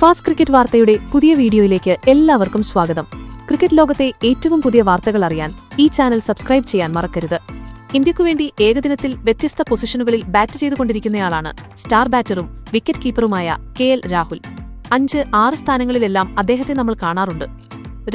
Fast cricket വാർത്തയുടെ പുതിയ വീഡിയോയിലേക്ക് എല്ലാവർക്കും സ്വാഗതം. ക്രിക്കറ്റ് ലോകത്തെ ഏറ്റവും പുതിയ വാർത്തകൾ അറിയാൻ ഈ ചാനൽ സബ്സ്ക്രൈബ് ചെയ്യാൻ മറക്കരുത്. ഇന്ത്യക്കു വേണ്ടി ഏകദിനത്തിൽ വ്യത്യസ്ത പൊസിഷനുകളിൽ ബാറ്റ് ചെയ്തുകൊണ്ടിരിക്കുന്നയാളാണ് സ്റ്റാർ ബാറ്ററും വിക്കറ്റ് കീപ്പറുമായ കെ എൽ രാഹുൽ. അഞ്ച് ആറ് സ്ഥാനങ്ങളിലെല്ലാം അദ്ദേഹത്തെ നമ്മൾ കാണാറുണ്ട്.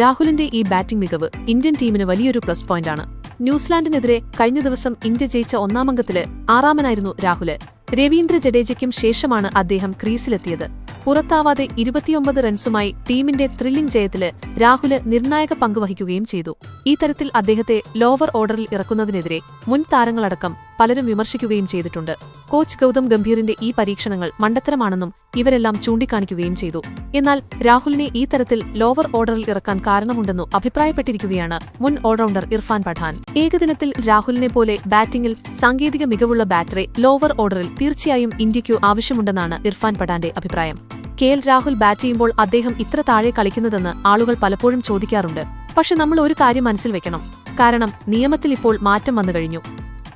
രാഹുലിന്റെ ഈ ബാറ്റിംഗ് മികവ് ഇന്ത്യൻ ടീമിന് വലിയൊരു പ്ലസ് പോയിന്റാണ്. ന്യൂസിലാൻഡിനെതിരെ കഴിഞ്ഞ ദിവസം ഇന്ത്യ ജയിച്ച ഒന്നാമംഗത്തിൽ ആറാമനായിരുന്നു രാഹുൽ. രവീന്ദ്ര ജഡേജയ്ക്കും ശേഷമാണ് അദ്ദേഹം ക്രീസിലെത്തിയത്. പുറത്താവാതെ ഇരുപത്തിയൊമ്പത് റൺസുമായി ടീമിന്റെ ത്രില്ലിംഗ് ജയത്തിൽ രാഹുൽ നിർണായക പങ്കുവഹിക്കുകയും ചെയ്തു. ഈ തരത്തിൽ അദ്ദേഹത്തെ ലോവർ ഓർഡറിൽ ഇറക്കുന്നതിനെതിരെ മുൻ താരങ്ങളടക്കം പലരും വിമർശിക്കുകയും ചെയ്തിട്ടുണ്ട്. കോച്ച് ഗൗതം ഗംഭീറിന്റെ ഈ പരീക്ഷണങ്ങൾ മണ്ടത്തരമാണെന്നും ഇവരെല്ലാം ചൂണ്ടിക്കാണിക്കുകയും ചെയ്തു. എന്നാൽ രാഹുലിനെ ഈ തരത്തിൽ ലോവർ ഓർഡറിൽ ഇറക്കാൻ കാരണമുണ്ടെന്നു അഭിപ്രായപ്പെട്ടിരിക്കുകയാണ് മുൻ ഓൾറൗണ്ടർ ഇർഫാൻ പഠാൻ. ഏകദിനത്തിൽ രാഹുലിനെ പോലെ ബാറ്റിംഗിൽ സാങ്കേതിക മികവുള്ള ബാറ്ററെ ലോവർ ഓർഡറിൽ തീർച്ചയായും ഇന്ത്യയ്ക്കു ആവശ്യമുണ്ടെന്നാണ് ഇർഫാൻ പഠാന്റെ അഭിപ്രായം. കെ എൽ രാഹുൽ ബാറ്റ് ചെയ്യുമ്പോൾ അദ്ദേഹം ഇത്ര താഴെ കളിക്കുന്നതെന്ന് ആളുകൾ പലപ്പോഴും ചോദിക്കാറുണ്ട്. പക്ഷെ നമ്മൾ ഒരു കാര്യം മനസ്സിൽ വെക്കണം. കാരണം നിയമത്തിൽ ഇപ്പോൾ മാറ്റം വന്നു കഴിഞ്ഞു.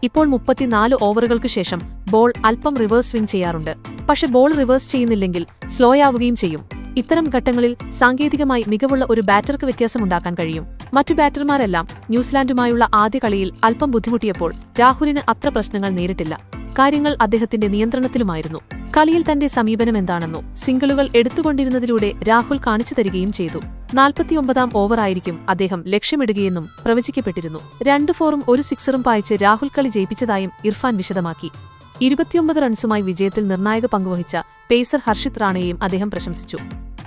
ഇപ്പോൾ മുപ്പത്തിനാല് ഓവറുകൾക്ക് ശേഷം ബോൾ അല്പം റിവേഴ്സ് സ്വിംഗ് ചെയ്യാറുണ്ട്. പക്ഷെ ബോൾ റിവേഴ്സ് ചെയ്യുന്നില്ലെങ്കിൽ സ്ലോയാവുകയും ചെയ്യും. ഇത്തരം ഘട്ടങ്ങളിൽ സാങ്കേതികമായി മികവുള്ള ഒരു ബാറ്റർക്ക് വ്യത്യാസമുണ്ടാക്കാൻ കഴിയും. മറ്റു ബാറ്റർമാരെല്ലാം ന്യൂസിലാൻഡുമായുള്ള ആദ്യ കളിയിൽ അല്പം ബുദ്ധിമുട്ടിയപ്പോൾ രാഹുലിന് അത്ര പ്രശ്നങ്ങൾ നേരിട്ടില്ല. കാര്യങ്ങൾ അദ്ദേഹത്തിന്റെ നിയന്ത്രണത്തിലുമായിരുന്നു. കളിയിൽ തന്റെ സമീപനം എന്താണെന്നോ സിംഗിളുകൾ എടുത്തുകൊണ്ടിരുന്നതിലൂടെ രാഹുൽ കാണിച്ചു തരികയും ചെയ്തു. നാൽപ്പത്തിയൊമ്പതാം ഓവറായിരിക്കും അദ്ദേഹം ലക്ഷ്യമിടുകയെന്നും പ്രവചിക്കപ്പെട്ടിരുന്നു. രണ്ട് ഫോറും ഒരു സിക്സറും പായിച്ച് രാഹുൽ കളി ജയിപ്പിച്ചതായും ഇർഫാൻ വിശദമാക്കി. ഇരുപത്തിയൊമ്പത് റൺസുമായി വിജയത്തിൽ നിർണായക പങ്കുവഹിച്ച പേസർ ഹർഷിത് റാണയെയും അദ്ദേഹം പ്രശംസിച്ചു.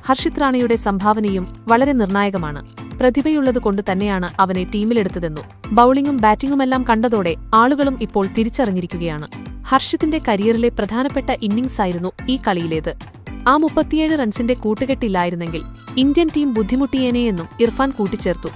ഹർഷിത് റാണയുടെ സംഭാവനയും വളരെ നിർണായകമാണ്. പ്രതിഭയുള്ളത് കൊണ്ട് തന്നെയാണ് അവനെ ടീമിലെടുത്തതെന്നു. ബൌളിംഗും ബാറ്റിംഗുമെല്ലാം കണ്ടതോടെ ആളുകളും ഇപ്പോൾ തിരിച്ചറിഞ്ഞിരിക്കുകയാണ്. ഹർഷിത്തിന്റെ കരിയറിലെ പ്രധാനപ്പെട്ട ഇന്നിംഗ്സ് ആയിരുന്നു ഈ കളിയിലേത്. ആ മുപ്പത്തിയേഴ് റൺസിന്റെ കൂട്ടുകെട്ടില്ലായിരുന്നെങ്കിൽ ഇന്ത്യൻ ടീം ബുദ്ധിമുട്ടിയേനെയെന്നും ഇർഫാൻ കൂട്ടിച്ചേർത്തു.